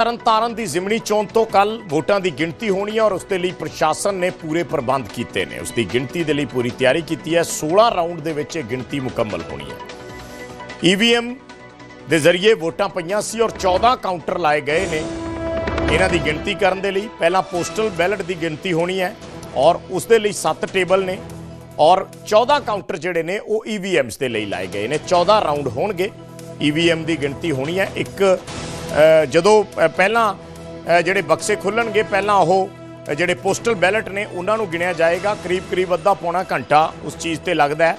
ਤਰਨਤਾਰਨ ਦੀ ਜ਼ਿਮਨੀ ਚੋਣ ਤੋਂ ਕੱਲ ਵੋਟਾਂ ਦੀ ਗਿਣਤੀ ਹੋਣੀ ਹੈ ਔਰ ਉਸ ਦੇ ਲਈ ਪ੍ਰਸ਼ਾਸਨ ਨੇ ਪੂਰੇ ਪ੍ਰਬੰਧ ਕੀਤੇ ਨੇ। ਉਸ ਦੀ ਗਿਣਤੀ ਦੇ ਲਈ ਪੂਰੀ ਤਿਆਰੀ ਕੀਤੀ ਹੈ। 16 ਰਾਊਂਡ ਦੇ ਵਿੱਚ ਇਹ ਗਿਣਤੀ ਮੁਕੰਮਲ ਹੋਣੀ ਹੈ। ਈਵੀਐਮ ਦੇ ਜ਼ਰੀਏ ਵੋਟਾਂ ਪਈਆਂ ਸੀ ਔਰ 14 ਕਾਊਂਟਰ ਲਾਏ ਗਏ ਨੇ ਇਹਨਾਂ ਦੀ ਗਿਣਤੀ ਕਰਨ ਦੇ ਲਈ। ਪਹਿਲਾਂ ਪੋਸਟਲ ਬੈਲਟ ਦੀ ਗਿਣਤੀ ਹੋਣੀ ਹੈ ਔਰ ਉਸ ਦੇ ਲਈ 7 ਟੇਬਲ ਨੇ ਔਰ 14 ਕਾਊਂਟਰ ਜਿਹੜੇ ਨੇ ਉਹ ਈਵੀਐਮਸ ਦੇ ਲਈ ਲਾਏ ਗਏ ਨੇ। 14 ਰਾਊਂਡ ਹੋਣਗੇ। ਈਵੀਐਮ ਦੀ ਗਿਣਤੀ ਹੋਣੀ ਹੈ। ਇੱਕ ਜਦੋਂ ਪਹਿਲਾਂ ਜਿਹੜੇ ਬਕਸੇ ਖੁੱਲਣਗੇ, ਪਹਿਲਾਂ ਉਹ ਜਿਹੜੇ ਪੋਸਟਲ ਬੈਲਟ ਨੇ, ਉਹਨਾਂ ਨੂੰ ਗਿਣਿਆ ਜਾਏਗਾ। ਕਰੀਬ ਕਰੀਬ ਅੱਧਾ ਪੌਣਾ ਘੰਟਾ ਉਸ ਚੀਜ਼ ਤੇ ਲੱਗਦਾ ਹੈ।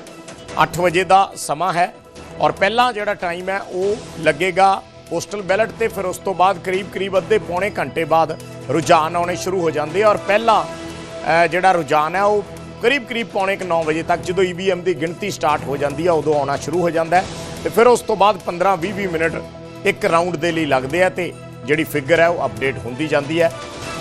8 ਵਜੇ ਦਾ ਸਮਾਂ ਹੈ ਔਰ ਪਹਿਲਾਂ ਜਿਹੜਾ ਟਾਈਮ ਹੈ, ਉਹ ਲੱਗੇਗਾ ਪੋਸਟਲ ਬੈਲਟ ਤੇ। ਫਿਰ ਉਸ ਤੋਂ ਬਾਅਦ ਕਰੀਬ ਕਰੀਬ ਅੱਧੇ ਪੌਣੇ ਘੰਟੇ ਬਾਅਦ ਰੁਝਾਨ ਆਉਣੇ ਸ਼ੁਰੂ ਹੋ ਜਾਂਦੇ ਔਰ ਪਹਿਲਾ ਜਿਹੜਾ ਰੁਝਾਨ ਹੈ, ਉਹ ਕਰੀਬ ਕਰੀਬ ਪੌਣੇ 9 ਵਜੇ ਤੱਕ ਜਦੋਂ ਈਵੀਐਮ ਦੀ ਗਿਣਤੀ ਸਟਾਰਟ ਹੋ ਜਾਂਦੀ ਹੈ ਉਦੋਂ ਆਉਣਾ ਸ਼ੁਰੂ ਹੋ ਜਾਂਦਾ ਹੈ। ਤੇ ਫਿਰ ਉਸ ਤੋਂ ਬਾਅਦ 15 20 20 ਮਿੰਟ ਇੱਕ ਰਾਊਂਡ ਦੇ ਲਈ ਲੱਗਦੇ ਆ ਤੇ ਜਿਹੜੀ ਫਿਗਰ ਹੈ ਉਹ ਅਪਡੇਟ ਹੁੰਦੀ ਜਾਂਦੀ ਹੈ।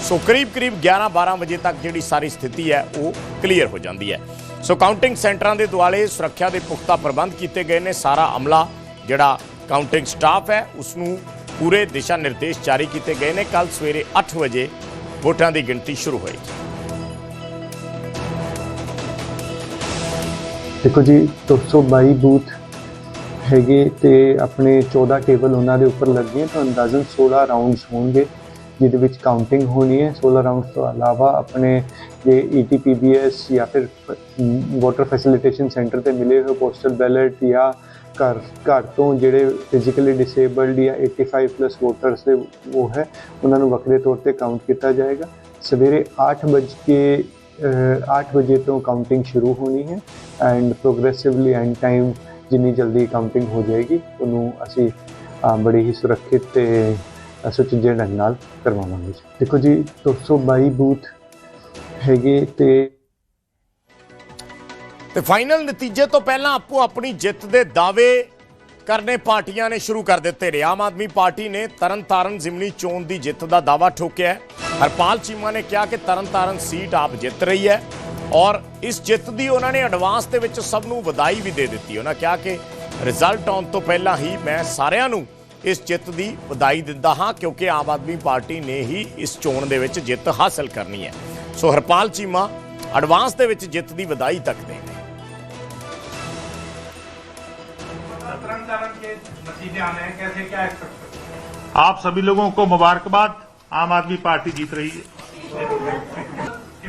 ਸੋ ਕਰੀਬ ਕਰੀਬ 11 12 ਵਜੇ ਤੱਕ ਜਿਹੜੀ ਸਾਰੀ ਸਥਿਤੀ ਹੈ ਉਹ ਕਲੀਅਰ ਹੋ ਜਾਂਦੀ ਹੈ। ਸੋ ਕਾਊਂਟਿੰਗ ਸੈਂਟਰਾਂ ਦੇ ਦੁਆਲੇ ਸੁਰੱਖਿਆ ਦੇ ਪੁਖਤਾ ਪ੍ਰਬੰਧ ਕੀਤੇ ਗਏ ਨੇ। ਸਾਰਾ ਅਮਲਾ ਜਿਹੜਾ ਕਾਊਂਟਿੰਗ ਸਟਾਫ ਹੈ ਉਸ ਨੂੰ ਪੂਰੇ ਦਿਸ਼ਾ ਨਿਰਦੇਸ਼ ਜਾਰੀ ਕੀਤੇ ਗਏ ਨੇ। ਕੱਲ ਸਵੇਰੇ 8 ਵਜੇ ਵੋਟਾਂ ਦੀ ਗਿਣਤੀ ਸ਼ੁਰੂ ਹੋਏਗੀ। ਦੇਖੋ ਜੀ 222 ਬੂਥ ਹੈਗੇ ਤੇ ਆਪਣੇ 14 ਟੇਬਲ ਉਹਨਾਂ ਦੇ ਉੱਪਰ ਲੱਗੇ ਤਾਂ ਅੰਦਾਜ਼ਨ 16 ਰਾਉਂਡਸ ਹੋਣਗੇ, ਜਿਹਦੇ ਵਿੱਚ ਕਾਊਂਟਿੰਗ ਹੋਣੀ ਹੈ। 16 ਰਾਉਂਡਸ ਤੋਂ ਇਲਾਵਾ ਆਪਣੇ ਜੇ E ਈਟੀਪੀਬੀਐਸ ਜਾਂ ਫਿਰ ਵਾਟਰ ਫੈਸਿਲਿਟੇਸ਼ਨ ਸੈਂਟਰ ਤੇ ਮਿਲੇ ਹੋਏ ਪੋਸਟਲ ਬੈਲਟ ਜਾਂ ਘਰ ਘਰ ਤੋਂ ਜਿਹੜੇ ਫਿਜ਼ੀਕਲੀ ਡਿਸੇਬਲਡ ਜਾਂ 85 ਪਲੱਸ ਵੋਟਰਸ ਦੇ ਉਹ ਹੈ, ਉਹਨਾਂ ਨੂੰ ਵੱਖਰੇ ਤੌਰ ਤੇ ਕਾਊਂਟ ਕੀਤਾ ਜਾਏਗਾ। ਸਵੇਰੇ 8 ਵਜੇ ਕੇ 8 ਵਜੇ ਤੋਂ ਕਾਊਂਟਿੰਗ ਸ਼ੁਰੂ ਹੋਣੀ ਹੈ ਐਂਡ ਪ੍ਰੋਗਰੈਸਿਵਲੀ ਐਂਡ ਟਾਈਮ ਜਿੰਨੀ ਜਲਦੀ ਕਾਊਂਟਿੰਗ ਹੋ ਜਾਏਗੀ, ਉਹਨੂੰ ਅਸੀਂ ਬੜੀ ਹੀ ਸੁਰੱਖਿਅਤ ਤੇ ਸੁਚੱਜੇ ਢੰਗ ਨਾਲ ਕਰਵਾਵਾਂਗੇ। ਦੇਖੋ ਜੀ 222 ਬੂਥ ਹੈਗੇ ਤੇ ਤੇ ਫਾਈਨਲ ਨਤੀਜੇ ਤੋਂ ਪਹਿਲਾਂ ਆਪੋ ਆਪਣੀ ਜਿੱਤ ਦੇ ਦਾਅਵੇ ਕਰਨੇ ਪਾਰਟੀਆਂ ਨੇ ਸ਼ੁਰੂ ਕਰ ਦਿੱਤੇ ਨੇ। ਆਮ ਆਦਮੀ ਪਾਰਟੀ ਨੇ ਤਰਨਤਾਰਨ ਜ਼ਿਮਨੀ ਚੋਣ ਦੀ ਜਿੱਤ ਦਾ ਦਾਅਵਾ ਠੋਕਿਆ ਹਰਪਾਲ ਚੀਮਾ ਨੇ ਕਿਹਾ ਕਿ ਤਰਨਤਾਰਨ ਸੀਟ ਆਪ ਜਿੱਤ ਰਹੀ ਹੈ। ਔਰ ਇਸ ਜਿੱਤ ਦੀ ਉਹਨਾਂ ਨੇ ਐਡਵਾਂਸ ਦੇ ਵਿੱਚ ਸਭ ਨੂੰ ਵਧਾਈ ਵੀ ਦੇ ਦਿੱਤੀ ਉਹਨਾਂ ਕਿਹਾ ਕਿ ਰਿਜ਼ਲਟ ਆਉਣ ਤੋਂ ਪਹਿਲਾਂ ਹੀ ਮੈਂ ਸਾਰਿਆਂ ਨੂੰ ਇਸ ਜਿੱਤ ਦੀ ਵਧਾਈ ਦਿੰਦਾ ਹਾਂ ਕਿਉਂਕਿ ਆਮ ਆਦਮੀ ਪਾਰਟੀ ਨੇ ਹੀ ਇਸ ਚੋਣ ਦੇ ਵਿੱਚ ਜਿੱਤ ਹਾਸਲ ਕਰਨੀ ਹੈ ਸੋ ਹਰਪਾਲ ਚੀਮਾ ਐਡਵਾਂਸ ਦੇ ਵਿੱਚ ਜਿੱਤ ਦੀ ਵਧਾਈ ਤੱਕ ਦੇ ਨੇ तरन तारण के नतीजे आने हैं कैसे क्या एक्सपेक्ट करते हैं आप सभी लोगों को मुबारकबाद आम आदमी पार्टी जीत रही है हिमाचल तरन तारण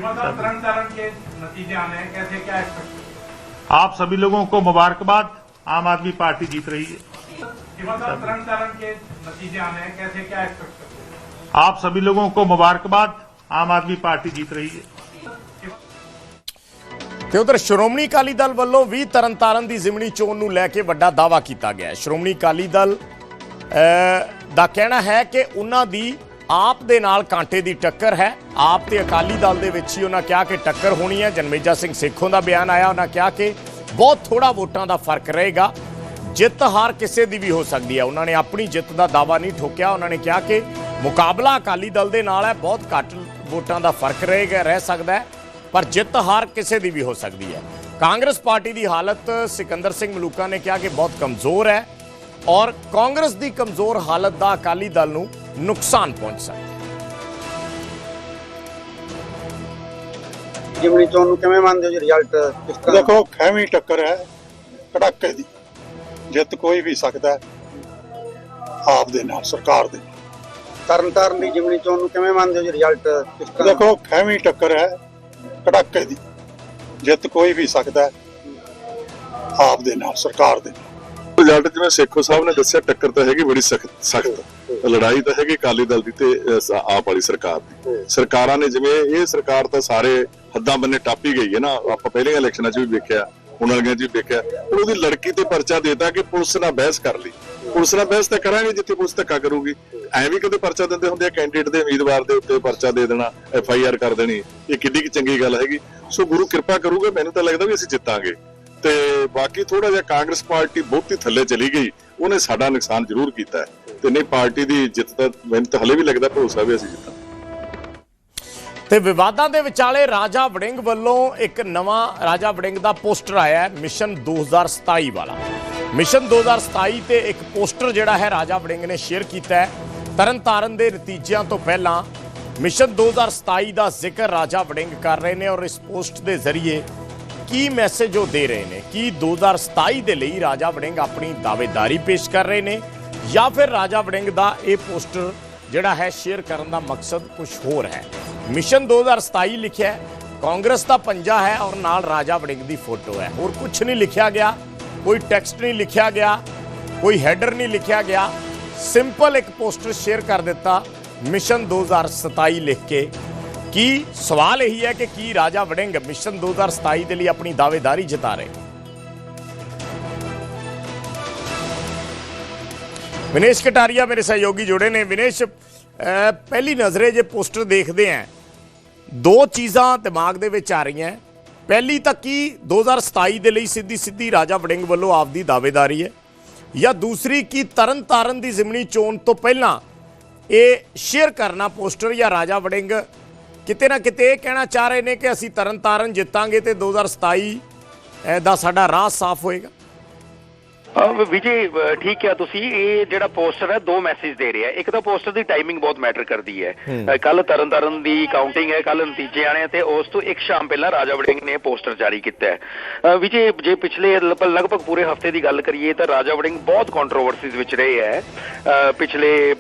के नतीजे आने हैं कैसे क्या एक्सपेक्ट करते आप सभी लोगों को मुबारकबाद आम आदमी पार्टी जीत रही है हैं हिमाचल तरन तारण के नतीजे आने हैं कैसे क्या एक्सपेक्ट करते हैं आप सभी लोगों को मुबारकबाद आम आदमी पार्टी जीत रही है ਤੇ ਉਧਰ ਸ਼੍ਰੋਮਣੀ ਅਕਾਲੀ ਦਲ ਵੱਲੋਂ ਵੀ ਤਰਨਤਾਰਨ ਦੀ ਜ਼ਿਮਨੀ ਚੋਣ ਨੂੰ ਲੈ ਕੇ ਵੱਡਾ ਦਾਅਵਾ ਕੀਤਾ ਗਿਆ ਹੈ ਸ਼੍ਰੋਮਣੀ ਅਕਾਲੀ ਦਲ ਅਹ, ਦਾ ਕਹਿਣਾ ਹੈ ਕਿ ਉਹਨਾਂ ਦੀ ਆਪ ਦੇ ਨਾਲ ਕਾਂਟੇ ਦੀ ਟੱਕਰ ਹੈ। ਆਪ ਤੇ ਅਕਾਲੀ ਦਲ ਦੇ ਵਿੱਚ ਹੀ ਉਹਨਾਂ ਕਿਹਾ ਕਿ ਟੱਕਰ ਹੋਣੀ ਹੈ। ਜਨਮੇਜਾ ਸਿੰਘ ਸੇਖੋਂ ਦਾ ਬਿਆਨ ਆਇਆ। ਉਹਨਾਂ ਕਿਹਾ ਕਿ ਬਹੁਤ ਥੋੜਾ ਵੋਟਾਂ ਦਾ ਫ਼ਰਕ ਰਹੇਗਾ। ਜਿੱਤ ਹਾਰ ਕਿਸੇ ਦੀ ਵੀ ਹੋ ਸਕਦੀ ਹੈ। ਉਹਨਾਂ ਨੇ ਆਪਣੀ ਜਿੱਤ ਦਾ ਦਾਅਵਾ ਨਹੀਂ ਠੋਕਿਆ। ਉਹਨਾਂ ਨੇ ਕਿਹਾ ਕਿ ਮੁਕਾਬਲਾ ਅਕਾਲੀ ਦਲ ਦੇ ਨਾਲ ਹੈ। ਬਹੁਤ ਘੱਟ ਵੋਟਾਂ ਦਾ ਫ਼ਰਕ ਰਹੇਗਾ, ਰਹਿ ਸਕਦਾ ਹੈ। ਪਰ ਜਿੱਤ ਹਾਰ ਕਿਸੇ ਦੀ ਵੀ ਹੋ ਸਕਦੀ ਹੈ। ਕਾਂਗਰਸ ਪਾਰਟੀ ਦੀ ਹਾਲਤ ਸਿਕੰਦਰ ਸਿੰਘ ਮਲੂਕਾ ਨੇ ਕਿਹਾ ਕਿ ਬਹੁਤ ਕਮਜ਼ੋਰ ਹੈ। ਔਰ ਕਾਂਗਰਸ ਦੀ ਕਮਜ਼ੋਰ ਹਾਲਤ ਦਾ ਅਕਾਲੀ ਦਲ ਨੂੰ ਨੁਕਸਾਨ ਪਹੁੰਚ ਸਕਦਾ ਹੈ ਜਿਮਣੀ ਚੋਣ ਨੂੰ ਕਿਵੇਂ ਮੰਨਦੇ ਹੋ ਜੀ ਰਿਜ਼ਲਟ ਕਿਸ ਤਰ੍ਹਾਂ? ਦੇਖੋ ਖੈਵੀਂ ਟੱਕਰ ਹੈ ਕੜਾਕੇ ਦੀ। ਜਿੱਤ ਕੋਈ ਵੀ ਸਕਦਾ ਹੈ ਆਪ ਦੇ ਨਾਲ ਸਰਕਾਰ ਦੇ। ਤਰਨ ਤਾਰਨ ਦੀ ਜਿਮਣੀ ਚੋਣ ਨੂੰ ਕਿਵੇਂ ਮੰਨਦੇ ਹੋ ਜੀ ਰਿਜ਼ਲਟ ਕਿਸ ਤਰ੍ਹਾਂ? ਦੇਖੋ ਖੈਵੀਂ ਟੱਕਰ ਹੈ ਕੜਾਕੇ ਦੀ। ਜਿੱਤ ਕੋਈ ਵੀ ਸਕਦਾ ਹੈ ਆਪ ਦੇ ਨਾਲ ਸਰਕਾਰ ਦੇ ਨਾਲ। ਰਿਜ਼ਲਟ ਜਿਵੇਂ ਸੇਖੋ ਸਾਹਿਬ ਨੇ ਦੱਸਿਆ ਟੱਕਰ ਤਾਂ ਹੈਗੀ ਬੜੀ ਸਖਤ ਸਖਤ। ਲੜਾਈ ਤਾਂ ਹੈਗੀ ਅਕਾਲੀ ਦਲ ਦੀ ਤੇ ਆਪ ਵਾਲੀ ਸਰਕਾਰ ਦੀ। ਸਰਕਾਰਾਂ ਨੇ ਜਿਵੇਂ ਇਹ ਸਰਕਾਰ ਤਾਂ ਸਾਰੇ ਹੱਦਾਂ ਬੰਨੇ ਟਾਪੀ ਗਈ ਹੈ ਨਾ। ਆਪਾਂ ਪਹਿਲੀਆਂ ਇਲੈਕਸ਼ਨਾਂ 'ਚ ਵੀ ਵੇਖਿਆ ਉਹਨਾਂ ਵਾਲੀਆਂ 'ਚ ਵੀ ਵੇਖਿਆ। ਹੁਣ ਉਹਦੀ ਲੜਕੀ ਤੇ ਪਰਚਾ ਦੇਤਾ ਕਿ ਪੁਲਿਸ ਨਾਲ ਬਹਿਸ ਕਰ ਲਈ। ਪੁਲਿਸ ਨਾਲ ਬਹਿਸ ਤਾਂ ਕਰਾਂਗੇ ਜਿੱਥੇ ਪੁਲਿਸ ਧੱਕਾ ਕਰੂਗੀ। ਐ ਵੀ ਕਦੇ ਪਰਚਾ ਦਿੰਦੇ ਹੁੰਦੇ ਆ ਕੈਂਡੀਡੇਟ ਦੇ ਉਮੀਦਵਾਰ ਦੇ ਉੱਤੇ ਪਰਚਾ ਦੇ ਦੇਣਾ ਐਫ ਆਈ ਆਰ ਕਰ ਦੇਣੀ। ਇਹ ਕਿੱਡੀ ਕੀ ਚੰਗੀ ਗੱਲ ਹੈਗੀ। ਸੋ ਗੁਰੂ ਕਿਰਪਾ ਕਰੂਗਾ ਮੈਨੂੰ ਤਾਂ ਲੱਗਦਾ ਵੀ ਅਸੀਂ ਜਿੱਤਾਂਗੇ। ਤੇ ਬਾਕੀ ਥੋੜਾ ਜਿਹਾ ਕਾਂਗਰਸ ਪਾਰਟੀ ਬਹੁਤੀ ਥੱਲੇ ਚਲੀ ਗਈ, ਉਹਨੇ ਸਾਡਾ ਨੁਕਸਾਨ ਜ਼ਰੂਰ ਕੀਤਾ ਤੇ ਨਹੀਂ, ਪਾਰਟੀ ਦੀ ਜਿੱਤ ਤਾਂ ਮੈਨੂੰ ਤਾਂ ਹਲੇ ਵੀ ਲੱਗਦਾ ਭਰੋਸਾ ਵੀ ਅਸੀਂ ਜਿੱਤਾਂਗੇ। ਤੇ ਵਿਵਾਦਾਂ ਦੇ ਵਿਚਾਲੇ ਰਾਜਾ ਵੜਿੰਗ ਵੱਲੋਂ ਇੱਕ ਨਵਾਂ ਰਾਜਾ ਵੜਿੰਗ ਦਾ ਪੋਸਟਰ ਆਇਆ ਹੈ, ਮਿਸ਼ਨ 2027 ਵਾਲਾ। ਮਿਸ਼ਨ 2027 ਤੇ ਇੱਕ ਪੋਸਟਰ ਜਿਹੜਾ ਹੈ ਰਾਜਾ ਵੜਿੰਗ ਨੇ ਸ਼ੇਅਰ ਕੀਤਾ ਹੈ। ਤਰਨਤਾਰਨ ਦੇ ਨਤੀਜਿਆਂ ਤੋਂ ਪਹਿਲਾਂ ਮਿਸ਼ਨ 2027 ਦਾ ਜ਼ਿਕਰ ਰਾਜਾ ਵੜਿੰਗ ਕਰ ਰਹੇ ਨੇ ਔਰ ਇਸ ਪੋਸਟ ਦੇ ਜ਼ਰੀਏ ਕੀ ਮੈਸੇਜ ਉਹ ਦੇ ਰਹੇ ਨੇ? ਕੀ 2027 ਦੇ ਲਈ ਰਾਜਾ ਵੜਿੰਗ ਆਪਣੀ ਦਾਅਵੇਦਾਰੀ ਪੇਸ਼ ਕਰ ਰਹੇ ਨੇ? ਜਾਂ ਫਿਰ ਰਾਜਾ ਵੜਿੰਗ ਦਾ ਇਹ ਪੋਸਟਰ ਜਿਹੜਾ ਹੈ ਸ਼ੇਅਰ ਕਰਨ ਦਾ ਮਕਸਦ ਕੁਝ ਹੋਰ ਹੈ? ਮਿਸ਼ਨ 2027 ਲਿਖਿਆ ਕਾਂਗਰਸ ਦਾ ਪੰਜਾ ਹੈ ਔਰ ਨਾਲ ਰਾਜਾ ਵੜਿੰਗ ਦੀ ਫੋਟੋ ਹੈ। ਹੋਰ ਕੁਝ ਨਹੀਂ ਲਿਖਿਆ ਗਿਆ, ਕੋਈ ਟੈਕਸਟ ਨਹੀਂ ਲਿਖਿਆ ਗਿਆ, ਕੋਈ ਹੈਡਰ ਨਹੀਂ ਲਿਖਿਆ ਗਿਆ। ਸਿੰਪਲ ਇੱਕ ਪੋਸਟਰ ਸ਼ੇਅਰ ਕਰ ਦਿੱਤਾ ਮਿਸ਼ਨ 2027 ਲਿਖ ਕੇ। ਕੀ ਸਵਾਲ ਇਹੀ ਹੈ ਕਿ ਕੀ ਰਾਜਾ ਵੜਿੰਗ ਮਿਸ਼ਨ 2027 ਦੇ ਲਈ ਆਪਣੀ ਦਾਅਵੇਦਾਰੀ ਜਤਾ ਰਹੇ? ਵਿਨੇਸ਼ ਕਟਾਰੀਆ ਮੇਰੇ ਸਹਿਯੋਗੀ ਜੁੜੇ ਨੇ। ਵਿਨੇਸ਼ ਪਹਿਲੀ ਨਜ਼ਰੇ ਜੇ ਪੋਸਟਰ ਦੇਖਦੇ ਆਂ, ਦੋ ਚੀਜ਼ਾਂ ਦਿਮਾਗ ਦੇ ਵਿੱਚ ਆ ਰਹੀਆਂ। ਪਹਿਲੀ ਤਾਂ ਕੀ 2027 ਦੇ ਲਈ ਸਿੱਧੀ ਸਿੱਧੀ ਰਾਜਾ ਵੜਿੰਗ ਵੱਲੋਂ ਆਪਦੀ ਦਾਅਵੇਦਾਰੀ ਹੈ? ਜਾਂ ਦੂਸਰੀ ਕੀ ਤਰਨ ਤਾਰਨ ਦੀ ਜ਼ਿਮਨੀ ਚੋਣ ਤੋਂ ਪਹਿਲਾਂ ਇਹ ਸ਼ੇਅਰ ਕਰਨਾ ਪੋਸਟਰ ਜਾਂ ਰਾਜਾ ਵੜਿੰਗ ਕਿਤੇ ਨਾ ਕਿਤੇ ਇਹ ਕਹਿਣਾ ਚਾਹ ਰਹੇ ਨੇ ਕਿ ਅਸੀਂ ਤਰਨ ਤਾਰਨ ਜਿੱਤਾਂਗੇ ਤੇ 2027 ਅਹ, ਦਾ ਸਾਡਾ ਰਾਹ ਸਾਫ਼ ਹੋਏਗਾ। ਵਿਜੇ ਠੀਕ ਕਿਹਾ ਤੁਸੀਂ ਇਹ ਜਿਹੜਾ ਪੋਸਟਰ ਹੈ ਦੋ ਮੈਸੇਜ ਦੇ ਰਿਹਾ। ਇੱਕ ਤਾਂ ਪੋਸਟਰ ਦੀ ਟਾਈਮਿੰਗ ਬਹੁਤ ਮੈਟਰ ਕਰਦੀ ਹੈ। ਕੱਲ ਤਰਨਤਾਰਨ ਦੀ ਕਾਊਂਟਿੰਗ ਹੈ ਕੱਲ ਨਤੀਜੇ ਆਣੇ ਤੇ ਉਸ ਤੋਂ ਇੱਕ ਸ਼ਾਮ ਪਹਿਲਾਂ ਰਾਜਾ ਵੜਿੰਗ ਨੇ ਪੋਸਟਰ ਜਾਰੀ ਕੀਤਾ ਹੈ। ਵਿਜੇ ਜੇ ਪਿਛਲੇ ਲਗ- ਲਗਭਗ ਪੂਰੇ ਹਫ਼ਤੇ ਦੀ ਗੱਲ ਕਰੀਏ ਤਾਂ ਰਾਜਾ ਵੜਿੰਗ ਬਹੁਤ ਕੰਟਰੋਵਰਸੀਜ਼ ਵਿੱਚ ਰਹੇ ਹੈ। ਪਿਛਲੇ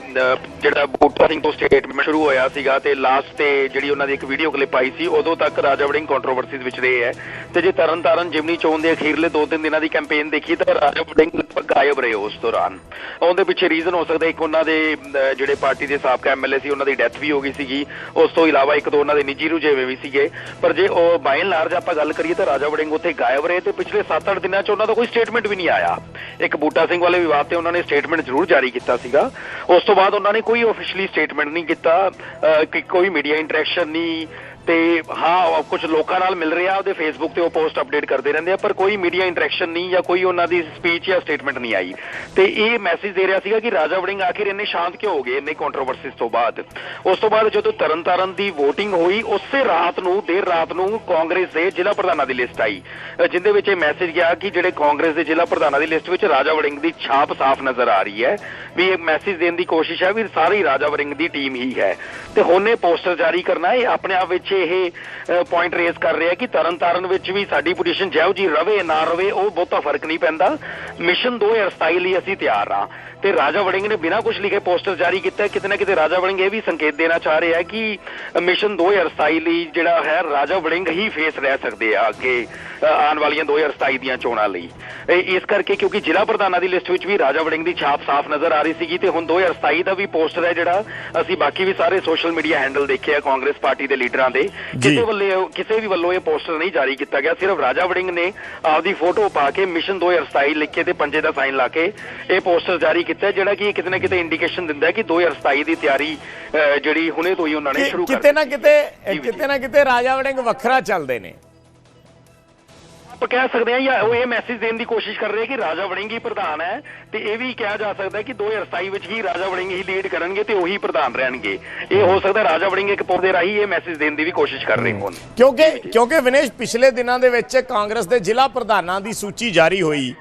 ਜਿਹੜਾ ਬੂਟਾ ਸਿੰਘ ਤੋਂ ਸਟੇਟਮੈਂਟ ਸ਼ੁਰੂ ਹੋਇਆ ਸੀਗਾ ਤੇ ਲਾਸਟ ਤੇ ਜਿਹੜੀ ਉਹਨਾਂ ਦੀ ਇੱਕ ਵੀਡੀਓ ਕਲਿੱਪ ਆਈ ਸੀ ਉਦੋਂ ਤੱਕ ਰਾਜਾ ਵੜਿੰਗ ਕੰਟਰੋਵਰਸੀਜ਼ ਵਿੱਚ ਰਹੇ ਹੈ। ਤੇ ਜੇ ਤਰਨਤਾਰਨ ਜਿਮਨੀ ਚੋਣ ਦੇ ਅਖੀਰਲੇ 2-3 ਦਿਨਾਂ ਦੀ ਕੈਂਪੇਨ ਦੇਖੀ ਤਾਂ ਰਾਜਾ ਵੜਿੰਗ ਲਗਭਗ ਗਾਇਬ ਰਹੇ ਉਸ ਦੌਰਾਨ। ਉਹਦੇ ਪਿੱਛੇ ਰੀਜ਼ਨ ਹੋ ਸਕਦਾ ਇੱਕ ਉਹਨਾਂ ਦੇ ਜਿਹੜੇ ਪਾਰਟੀ ਦੇ ਸਾਬਕਾ ਐਮਐਲਏ ਸੀ ਉਹਨਾਂ ਦੀ ਡੈਥ ਵੀ ਹੋ ਗਈ ਸੀਗੀ। ਉਸ ਤੋਂ ਇਲਾਵਾ ਇੱਕ ਦੋ ਉਹਨਾਂ ਦੇ ਨਿੱਜੀ ਰੁਝੇਵੇਂ ਵੀ ਸੀਗੇ। ਪਰ ਜੇ ਉਹ ਬਾਈ ਲਾਰਜ ਆਪਾਂ ਗੱਲ ਕਰੀਏ ਤਾਂ ਰਾਜਾ ਵੜਿੰਗ ਉੱਥੇ ਗਾਇਬ ਰਹੇ ਤੇ ਪਿਛਲੇ 7-8 ਦਿਨਾਂ 'ਚ ਉਹਨਾਂ ਦਾ ਕੋਈ ਸਟੇਟਮੈਂਟ ਵੀ ਨਹੀਂ ਆਇਆ। ਇੱਕ ਬੂਟਾ ਸਿੰਘ ਵਾਲੇ ਵਿਵਾਦ ਤੇ ਉਹਨਾਂ ਨੇ ਸਟੇਟਮੈਂਟ ਜ਼ਰੂਰ ਜਾਰੀ ਕੀਤਾ ਸੀਗਾ। ਉਸ ਤੋਂ ਬਾਅਦ ਉਹਨਾਂ ਨੇ ਕੋਈ ਆਫੀਸ਼ੀਅਲੀ ਸਟੇਟਮੈਂਟ ਨਹੀਂ ਕੀਤਾ। ਅਹ, ਕਿ ਕੋਈ ਮੀਡੀਆ ਇੰਟਰੈਕਸ਼ਨ ਨਹੀਂ। ਤੇ ਹਾਂ ਕੁਝ ਲੋਕਾਂ ਨਾਲ ਮਿਲ ਰਿਹਾ ਉਹਦੇ ਫੇਸਬੁੱਕ ਤੇ ਉਹ ਪੋਸਟ ਅਪਡੇਟ ਕਰਦੇ ਰਹਿੰਦੇ ਆ ਪਰ ਕੋਈ ਮੀਡੀਆ ਇੰਟਰੈਕਸ਼ਨ ਨਹੀਂ ਜਾਂ ਕੋਈ ਉਹਨਾਂ ਦੀ ਸਪੀਚ ਜਾਂ ਸਟੇਟਮੈਂਟ ਨਹੀਂ ਆਈ। ਤੇ ਇਹ ਮੈਸੇਜ ਦੇ ਰਿਹਾ ਸੀਗਾ ਕਿ ਰਾਜਾ ਵੜਿੰਗ ਆਖਿਰ ਇੰਨੇ ਸ਼ਾਂਤ ਕਿਉਂ ਹੋ ਗਏ ਇੰਨੇ ਕੰਟਰੋਵਰਸੀਜ਼ ਤੋਂ ਬਾਅਦ? ਉਸ ਤੋਂ ਬਾਅਦ ਜਦੋਂ ਤਰਨਤਾਰਨ ਦੀ VOTING ਹੋਈ ਉਸੇ ਰਾਤ ਨੂੰ ਦੇਰ ਰਾਤ ਨੂੰ ਕਾਂਗਰਸ ਦੇ ਜ਼ਿਲ੍ਹਾ ਪ੍ਰਧਾਨਾਂ ਦੀ ਲਿਸਟ ਆਈ। ਅ, ਜਿਹਦੇ ਵਿੱਚ ਇਹ ਮੈਸੇਜ ਗਿਆ ਕਿ ਜਿਹੜੇ ਕਾਂਗਰਸ ਦੇ ਜ਼ਿਲ੍ਹਾ ਪ੍ਰਧਾਨਾਂ ਦੀ ਲਿਸਟ ਵਿੱਚ ਰਾਜਾ ਵੜਿੰਗ ਦੀ ਛਾਪ ਸਾਫ਼ ਨਜ਼ਰ ਆ ਰਹੀ ਹੈ ਵੀ ਇਹ ਮੈਸੇਜ ਦੇਣ ਦੀ ਕੋਸ਼ਿਸ਼ ਹੈ ਵੀ ਸਾਰੀ ਰਾਜਾ ਵੜਿੰਗ ਦੀ ਟੀਮ ਹੀ ਹੈ। ਤੇ ਹੁਣ ਇਹ ਪੋਸਟਰ ਜਾਰੀ ਕਰਨਾ ਇਹ ਆਪਣੇ ਆਪ ਵਿੱਚ ਇਹ ਪੁਆਇੰਟ ਰੇਜ਼ ਕਰ ਰਿਹਾ ਕਿ ਤਰਨਤਾਰਨ ਵਿੱਚ ਵੀ ਸਾਡੀ ਪੋਜੀਸ਼ਨ ਜਿਹੋ ਜੀ ਰਵੇ, ਨਾ ਰਵੇ, ਉਹ ਬਹੁਤਾ ਫ਼ਰਕ ਨਹੀਂ ਪੈਂਦਾ। ਮਿਸ਼ਨ 2027 ਲਈ ਅਸੀਂ ਤਿਆਰ ਹਾਂ। ਤੇ ਰਾਜਾ ਵੜਿੰਗ ਨੇ ਬਿਨਾਂ ਕੁਝ ਲਿਖੇ ਪੋਸਟਰ ਜਾਰੀ ਕੀਤਾ। ਕਿਤੇ ਨਾ ਕਿਤੇ ਰਾਜਾ ਵੜਿੰਗ ਇਹ ਵੀ ਸੰਕੇਤ ਦੇਣਾ ਚਾਹ ਰਿਹਾ ਹੈ ਕਿ ਮਿਸ਼ਨ 2027 ਲਈ ਜਿਹੜਾ ਹੈ, ਰਾਜਾ ਵੜਿੰਗ ਹੀ ਫੇਸ ਰਹਿ ਸਕਦੇ ਆ ਅੱਗੇ ਆਉਣ ਵਾਲੀਆਂ 2027 ਦੀਆਂ ਚੋਣਾਂ ਲਈ। ਇਸ ਕਰਕੇ ਕਿਉਂਕਿ ਜ਼ਿਲ੍ਹਾ ਪ੍ਰਧਾਨਾਂ ਦੀ ਲਿਸਟ ਵਿੱਚ ਵੀ ਰਾਜਾ ਵੜਿੰਗ ਦੀ ਛਾਪ ਸਾਫ਼ ਨਜ਼ਰ ਆ ਰਹੀ ਸੀਗੀ ਤੇ ਹੁਣ 2027 ਦਾ ਵੀ ਪੋਸਟਰ ਹੈ ਜਿਹੜਾ ਅਸੀਂ ਬਾਕੀ ਵੀ ਸਾਰੇ ਸੋਸ਼ਲ ਮੀਡੀਆ ਹੈਂਡਲ ਦੇਖੇ ਆ, ਕਾਂਗਰਸ ਪਾਰਟੀ ਦੇ ਲੀਡਰਾਂ ਦੇ। ਕਿਸੇ ਵੱਲੋਂ ਕਿਸੇ ਵੀ ਵੱਲੋਂ ਇਹ ਪੋਸਟਰ ਨਹੀਂ ਜਾਰੀ ਕੀਤਾ ਗਿਆ ਸਿਰਫ ਰਾਜਾ ਵੜਿੰਗ ਨੇ ਆਪਦੀ ਫੋਟੋ ਪਾ ਕੇ ਮਿਸ਼ਨ 2027 ਲਿਖ ਕੇ ਤੇ ਪੰਜੇ ਦਾ ਸਾਈਨ ਲਾ ਕੇ ਇਹ ਪੋਸਟਰ ਜਾਰੀ ਕੀਤਾ ਜਿਹੜਾ ਕਿ ਕਿਤੇ ਨਾ ਕਿਤੇ ਇੰਡੀਕੇਸ਼ਨ ਦਿੰਦਾ ਹੈ ਕਿ 2027 ਦੀ ਤਿਆਰੀ ਜਿਹੜੀ ਹੁਣੇ ਤੋਂ ਹੀ ਉਹਨਾਂ ਨੇ ਸ਼ੁਰੂ ਕਰ ਕਿਤੇ ਨਾ। ਕਿਤੇ। ਕਿਤੇ ਨਾ ਕਿਤੇ ਰਾਜਾ ਵੜਿੰਗ ਵੱਖਰਾ ਚੱਲਦੇ ਨੇ ਆਪਾਂ ਕਹਿ ਸਕਦੇ ਹਾਂ ਜਾਂ ਉਹ ਇਹ ਮੈਸੇਜ ਦੇਣ ਦੀ ਕੋਸ਼ਿਸ਼ ਕਰ ਰਹੇ ਕਿ ਰਾਜਾ ਵੜਿੰਗ ਹੀ ਪ੍ਰਧਾਨ ਹੈ ਤੇ ਇਹ ਵੀ ਕਿਹਾ ਜਾ ਸਕਦਾ ਕਿ 2027 ਵਿੱਚ ਹੀ ਰਾਜਾ ਵੜਿੰਗ ਹੀ ਲੀਡ ਕਰਨਗੇ ਤੇ ਉਹੀ ਪ੍ਰਧਾਨ ਰਹਿਣਗੇ। ਇਹ ਹੋ ਸਕਦਾ ਰਾਜਾ ਵੜਿੰਗ ਇੱਕ ਪੌਦੇ ਰਾਹੀਂ ਇਹ ਮੈਸੇਜ ਦੇਣ ਦੀ ਵੀ ਕੋਸ਼ਿਸ਼ ਕਰ ਰਹੇ ਹੋਣ। ਕਿਉਂਕਿ ਕਿਉਂਕਿ ਵਿਨੇਸ਼, ਪਿਛਲੇ ਦਿਨਾਂ ਦੇ ਵਿੱਚ ਕਾਂਗਰਸ ਦੇ ਜ਼ਿਲ੍ਹਾ ਪ੍ਰਧਾਨਾਂ ਦੀ ਸੂਚੀ ਜਾਰੀ ਹੋਈ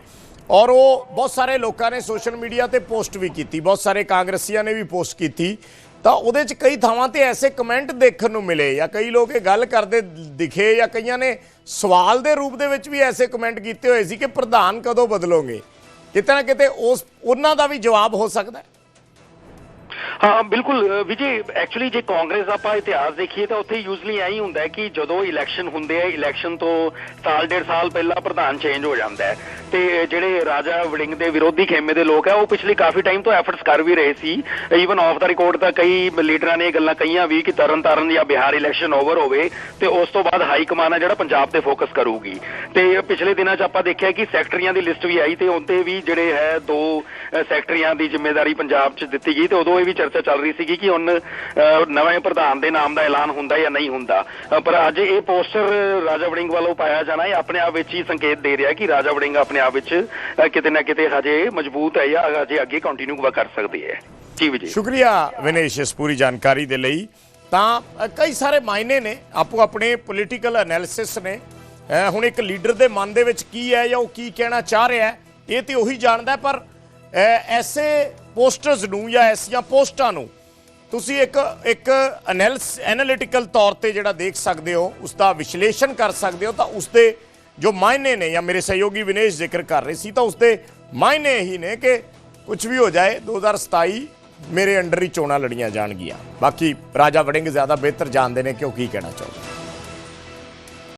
ਔਰ ਉਹ ਬਹੁਤ ਸਾਰੇ ਲੋਕਾਂ ਨੇ ਸੋਸ਼ਲ ਮੀਡੀਆ ਤੇ ਪੋਸਟ ਵੀ ਕੀਤੀ, ਬਹੁਤ ਸਾਰੇ ਕਾਂਗਰਸੀਆਂ ਨੇ ਵੀ ਪੋਸਟ ਕੀਤੀ ਤਾਂ ਉਹਦੇ 'ਚ ਕਈ ਥਾਵਾਂ ਤੇ ਐਸੇ ਕਮੈਂਟ ਦੇਖਣ ਨੂੰ ਮਿਲੇ ਜਾਂ ਕਈ ਲੋਕ ਇਹ ਗੱਲ ਕਰਦੇ ਦਿਖੇ ਜਾਂ ਕਈਆਂ ਨੇ ਸਵਾਲ ਦੇ ਰੂਪ ਦੇ ਵਿੱਚ ਵੀ ਐਸੇ ਕਮੈਂਟ ਕੀਤੇ ਹੋਏ ਸੀ ਕਿ ਪ੍ਰਧਾਨ ਕਦੋਂ ਬਦਲੋਗੇ? ਕਿਤੇ ਨਾ ਕਿਤੇ ਉਸ ਉਹਨਾਂ ਦਾ ਵੀ ਜਵਾਬ ਹੋ ਸਕਦਾ ਹਾਂ ਬਿਲਕੁਲ ਵਿਜੇ ਐਕਚੁਅਲੀ ਜੇ ਕਾਂਗਰਸ ਦਾ ਆਪਾਂ ਇਤਿਹਾਸ ਦੇਖੀਏ ਤਾਂ ਉੱਥੇ ਯੂਜ਼ਲੀ ਐਂ ਹੀ ਹੁੰਦਾ ਕਿ ਜਦੋਂ ਇਲੈਕਸ਼ਨ ਹੁੰਦੇ ਆ ਇਲੈਕਸ਼ਨ ਤੋਂ ਸਾਲ, ਡੇਢ ਸਾਲ ਪਹਿਲਾਂ ਪ੍ਰਧਾਨ ਚੇਂਜ ਹੋ ਜਾਂਦਾ ਹੈ। ਤੇ ਜਿਹੜੇ ਰਾਜਾ ਵੜਿੰਗ ਦੇ ਵਿਰੋਧੀ ਖੇਮੇ ਦੇ ਲੋਕ ਆ, ਉਹ ਪਿਛਲੇ ਕਾਫੀ ਟਾਈਮ ਤੋਂ ਐਫਰਟਸ ਕਰ ਵੀ ਰਹੇ ਸੀ। ਈਵਨ ਆਫ ਦਾ ਰਿਕਾਰਡ ਤਾਂ ਕਈ ਲੀਡਰਾਂ ਨੇ ਇਹ ਗੱਲਾਂ ਕਹੀਆਂ ਵੀ ਕਿ ਤਰਨ ਤਾਰਨ ਜਾਂ ਬਿਹਾਰ ਇਲੈਕਸ਼ਨ ਓਵਰ ਹੋਵੇ ਤੇ ਉਸ ਤੋਂ ਬਾਅਦ ਹਾਈ ਕਮਾਨ ਹੈ ਜਿਹੜਾ ਪੰਜਾਬ ਤੇ ਫੋਕਸ ਕਰੂਗੀ। ਤੇ ਪਿਛਲੇ ਦਿਨਾਂ 'ਚ ਆਪਾਂ ਦੇਖਿਆ ਕਿ ਸੈਕਟਰੀਆਂ ਦੀ ਲਿਸਟ ਵੀ ਆਈ ਤੇ ਉਹਤੇ ਵੀ ਜਿਹੜੇ ਹੈ ਦੋ ਸੈਕਟਰੀਆਂ ਦੀ ਜ਼ਿੰਮੇਵਾਰੀ ਪੰਜਾਬ 'ਚ ਦਿੱਤੀ ਗਈ ਤੇ ਉਦੋਂ ਇਹ ਵੀ ਚਰਚਾ ਚੱਲ ਰਹੀ ਸੀਗੀ ਕਿ ਹੁਣ ਨਵੇਂ ਪ੍ਰਧਾਨ ਦੇ ਨਾਮ ਦਾ ਐਲਾਨ ਹੁੰਦਾ ਜਾਂ ਨਹੀਂ ਹੁੰਦਾ। ਪਰ ਅੱਜ ਇਹ ਪੋਸਟਰ ਰਾਜਾ ਵੜਿੰਗ ਵੱਲੋਂ ਪਾਇਆ ਜਾਣਾ ਇਹ ਆਪਣੇ ਆਪ ਵਿੱਚ ਹੀ ਸੰਕੇਤ ਦੇ ਰਿਹਾ ਕਿ ਰਾਜਾ ਵੜਿੰਗ ਆਪਣੇ ਆਪ ਵਿੱਚ ਕਿਤੇ ਨਾ ਕਿਤੇ ਹਜੇ ਮਜ਼ਬੂਤ ਹੈ ਜਾਂ ਹਜੇ ਅੱਗੇ ਕੰਟੀਨਿਊ ਕਰ ਸਕਦੇ ਹੈ। ਜੀ ਵਿਜੇ। ਸ਼ੁਕਰੀਆ ਵਿਨੇਸ਼ ਇਸ ਪੂਰੀ ਜਾਣਕਾਰੀ ਦੇ ਲਈ। ਤਾਂ ਕਈ ਸਾਰੇ ਮਾਇਨੇ ਨੇ, ਆਪੋ ਆਪਣੇ ਪੋਲੀਟੀਕਲ ਐਨਾਲਿਸਿਸ ਨੇ। ਹੁਣ ਇੱਕ ਲੀਡਰ ਦੇ ਮਨ ਦੇ ਵਿੱਚ ਕੀ ਹੈ ਜਾਂ ਉਹ ਕੀ ਕਹਿਣਾ ਚਾਹ ਰਿਹਾ ਇਹ ਤੇ ਉਹੀ ਜਾਣਦਾ ਪਰ ਐਸੇ ਪੋਸਟਰਸ ਨੂੰ ਜਾਂ ਐਸੀਆਂ ਪੋਸਟਾਂ ਨੂੰ ਤੁਸੀਂ ਇੱਕ ਇੱਕ ਐਨਾਲਿਟੀਕਲ ਤੌਰ ਤੇ ਜਿਹੜਾ ਦੇਖ ਸਕਦੇ ਹੋ ਉਸ ਦਾ ਵਿਸ਼ਲੇਸ਼ਣ ਕਰ ਸਕਦੇ ਹੋ, ਤਾਂ ਉਸ ਦੇ ਜੋ ਮਾਇਨੇ ਨੇ, ਜਾਂ ਮੇਰੇ ਸਹਿਯੋਗੀ ਵਿਨੇਸ਼ ਜ਼ਿਕਰ ਕਰ ਰਹੇ ਸੀ, ਤਾਂ ਉਸ ਦੇ ਮਾਇਨੇ ਹੀ ਨੇ ਕਿ ਕੁਝ ਵੀ ਹੋ ਜਾਏ 2027 ਮੇਰੇ ਅੰਡਰ ਹੀ ਚੋਣਾਂ ਲੜੀਆਂ ਜਾਣਗੀਆਂ। ਬਾਕੀ ਰਾਜਾ ਵੜਿੰਗ ਜ਼ਿਆਦਾ ਬਿਹਤਰ ਜਾਣਦੇ ਨੇ ਕਿ ਉਹ ਕੀ ਕਹਿਣਾ ਚਾਹੁੰਦੇ